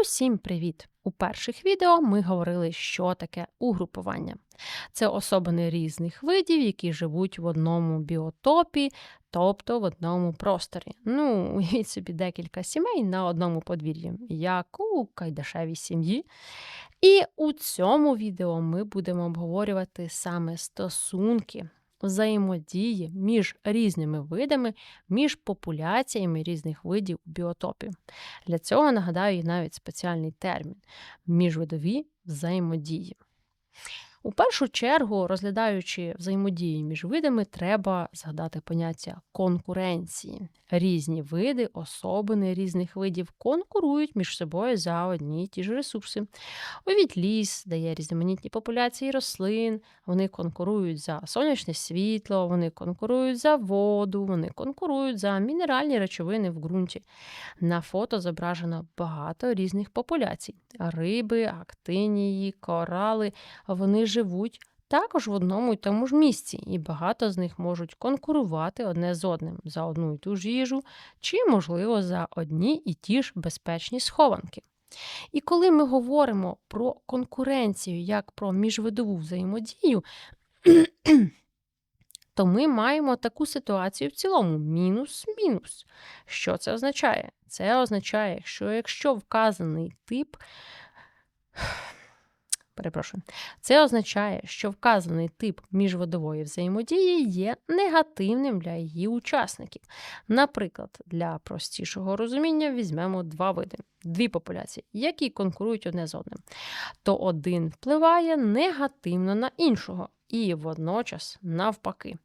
Усім привіт! У перших відео ми говорили, що таке угрупування. Це особини різних видів, які живуть в одному біотопі, тобто в одному просторі. Ну, уявіть собі декілька сімей на одному подвір'ї, як у кайдашевій сім'ї. І у цьому відео ми будемо обговорювати саме стосунки взаємодії між різними видами, між популяціями різних видів біотопів. Для цього нагадаю навіть спеціальний термін міжвидові взаємодії. У першу чергу, розглядаючи взаємодії між видами, треба згадати поняття конкуренції. Різні види, особини різних видів конкурують між собою за одні й ті ж ресурси. Уявіть ліс, дає різноманітні популяції рослин, вони конкурують за сонячне світло, вони конкурують за воду, вони конкурують за мінеральні речовини в ґрунті. На фото зображено багато різних популяцій: риби, актинії, корали. Вони живуть також в одному й тому ж місці, і багато з них можуть конкурувати одне з одним за одну й ту ж їжу, чи, можливо, за одні і ті ж безпечні схованки. І коли ми говоримо про конкуренцію як про міжвидову взаємодію, то ми маємо таку ситуацію в цілому: мінус-мінус. Що це означає? Це означає, що якщо вказаний тип Перепрошую. Це означає, що вказаний тип міжвидової взаємодії є негативним для її учасників. Наприклад, для простішого розуміння візьмемо два види, дві популяції, які конкурують одне з одним. То один впливає негативно на іншого і водночас навпаки.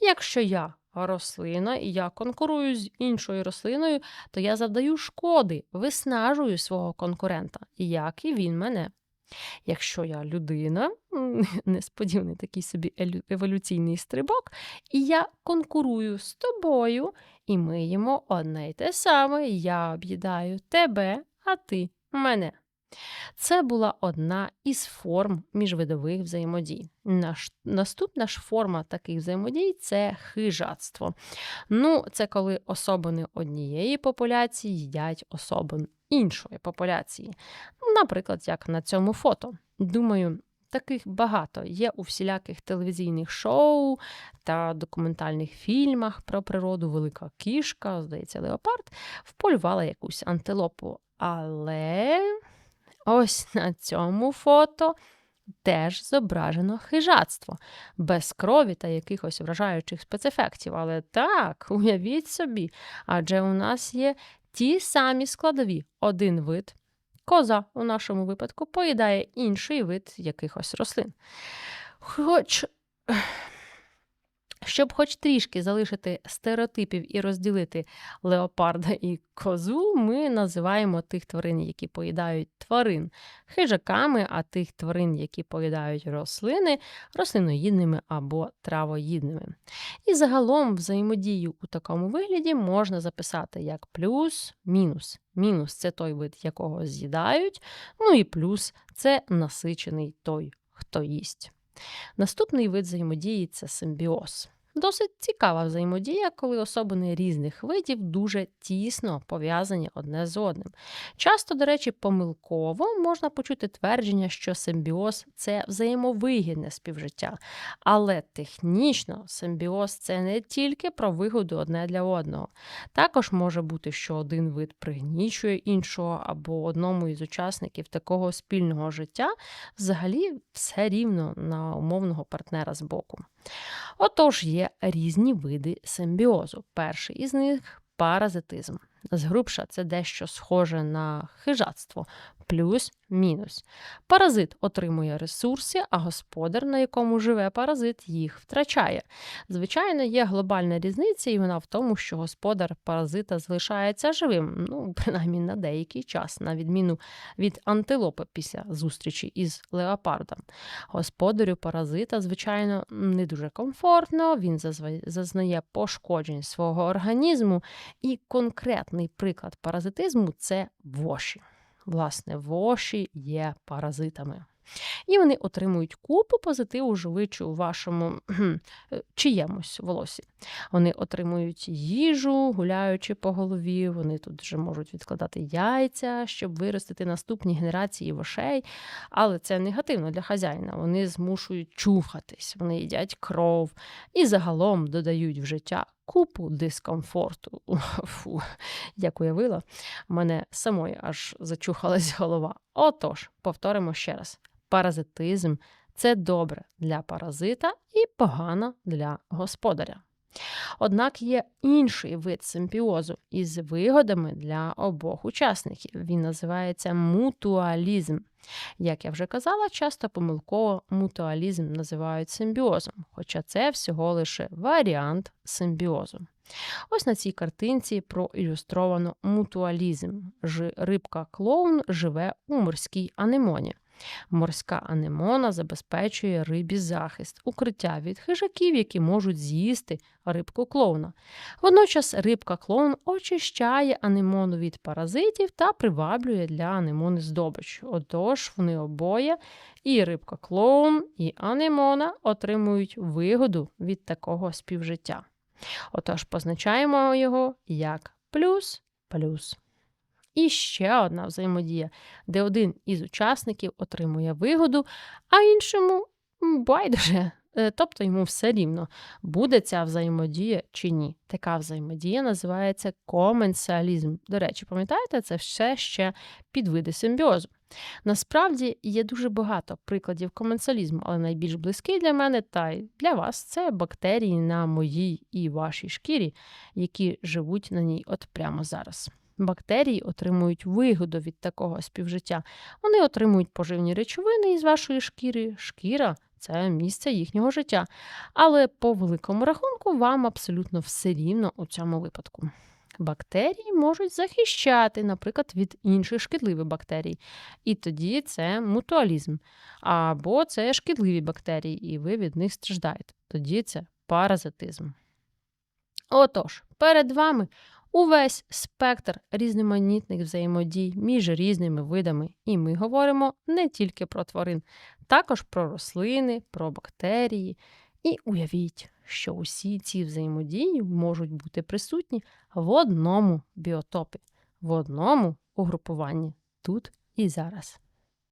Якщо я рослина і я конкурую з іншою рослиною, то я завдаю шкоди, виснажую свого конкурента, як і він мене. Якщо я людина, несподіваний такий собі еволюційний стрибок, і я конкурую з тобою, і ми їмо одне й те саме, я об'їдаю тебе, а ти мене. Це була одна із форм міжвидових взаємодій. Наш, Наступна ж форма таких взаємодій це хижацтво. Ну, це коли особини однієї популяції їдять особин іншої популяції. Наприклад, як на цьому фото. Думаю, таких багато є у всіляких телевізійних шоу та документальних фільмах про природу велика кішка, здається, леопард, вполювала якусь антилопу. Але ось на цьому фото. Теж зображено хижацтво, без крові та якихось вражаючих спецефектів. Але так, уявіть собі, адже у нас є ті самі складові. Один вид, коза у нашому випадку, поїдає інший вид якихось рослин. Хоч щоб хоч трішки залишити стереотипів і розділити леопарда і козу, ми називаємо тих тварин, які поїдають тварин хижаками, а тих тварин, які поїдають рослини, рослиноїдними або травоїдними. І загалом взаємодію у такому вигляді можна записати як плюс-мінус. Мінус це той вид, якого з'їдають, ну і плюс це насичений той, хто їсть. Наступний вид взаємодії це симбіоз. Досить цікава взаємодія, коли особини різних видів дуже тісно пов'язані одне з одним. Часто, до речі, помилково можна почути твердження, що симбіоз це взаємовигідне співжиття. Але технічно симбіоз це не тільки про вигоду одне для одного. Також може бути, що один вид пригнічує іншого, або одному із учасників такого спільного життя взагалі все рівно на умовного партнера з боку. Отож, є різні види симбіозу. Перший із них паразитизм. Згрубша це дещо схоже на хижацтво, плюс-мінус. Паразит отримує ресурси, а господар, на якому живе паразит, їх втрачає. Звичайно, є глобальна різниця, і вона в тому, що господар паразита залишається живим, ну, принаймні на деякий час, на відміну від антилопи після зустрічі із леопардом. Господарю паразита, звичайно, не дуже комфортно, він зазнає пошкоджень свого організму, і конкретний приклад паразитизму це воші. Власне, воші є паразитами. І вони отримують купу позитиву живичу у вашому е, чиємусь волосі. Вони отримують їжу, гуляючи по голові. Вони тут вже можуть відкладати яйця, щоб виростити наступні генерації вошей. Але це негативно для хазяїна. Вони змушують чухатись, вони їдять кров і загалом додають в життя купу дискомфорту. Фу, як уявила, мене самої аж зачухалась голова. Отож, повторимо ще раз: паразитизм це добре для паразита і погано для господаря. Однак є інший вид симбіозу із вигодами для обох учасників. Він називається мутуалізм. Як я вже казала, часто помилково мутуалізм називають симбіозом, хоча це всього лише варіант симбіозу. Ось на цій картинці проілюстровано мутуалізм. Рибка клоун живе у морській анемоні. Морська анемона забезпечує рибі захист, укриття від хижаків, які можуть з'їсти рибку клоуна. Водночас рибка клоун очищає анемону від паразитів та приваблює для анемони здобич. Отож, вони обоє, і рибка клоун, і анемона отримують вигоду від такого співжиття. Отож, позначаємо його як плюс-плюс. І ще одна взаємодія, де один із учасників отримує вигоду, а іншому байдуже. Е, Тобто йому все рівно, буде ця взаємодія чи ні. Така взаємодія називається коменсіалізм. До речі, пам'ятаєте, це все ще підвиди симбіозу. Насправді є дуже багато прикладів коменсалізму, але найбільш близький для мене та й для вас це бактерії на моїй і вашій шкірі, які живуть на ній от прямо зараз. Бактерії отримують вигоду від такого співжиття. Вони отримують поживні речовини із вашої шкіри. Шкіра це місце їхнього життя. Але по великому рахунку вам абсолютно все рівно у цьому випадку. Бактерії можуть захищати, наприклад, від інших шкідливих бактерій. І тоді це мутуалізм. Або це шкідливі бактерії, і ви від них страждаєте. Тоді це паразитизм. Отож, перед вами увесь спектр різноманітних взаємодій між різними видами, і ми говоримо не тільки про тварин, також про рослини, про бактерії. І уявіть, що усі ці взаємодії можуть бути присутні в одному біотопі, в одному угрупуванні тут і зараз.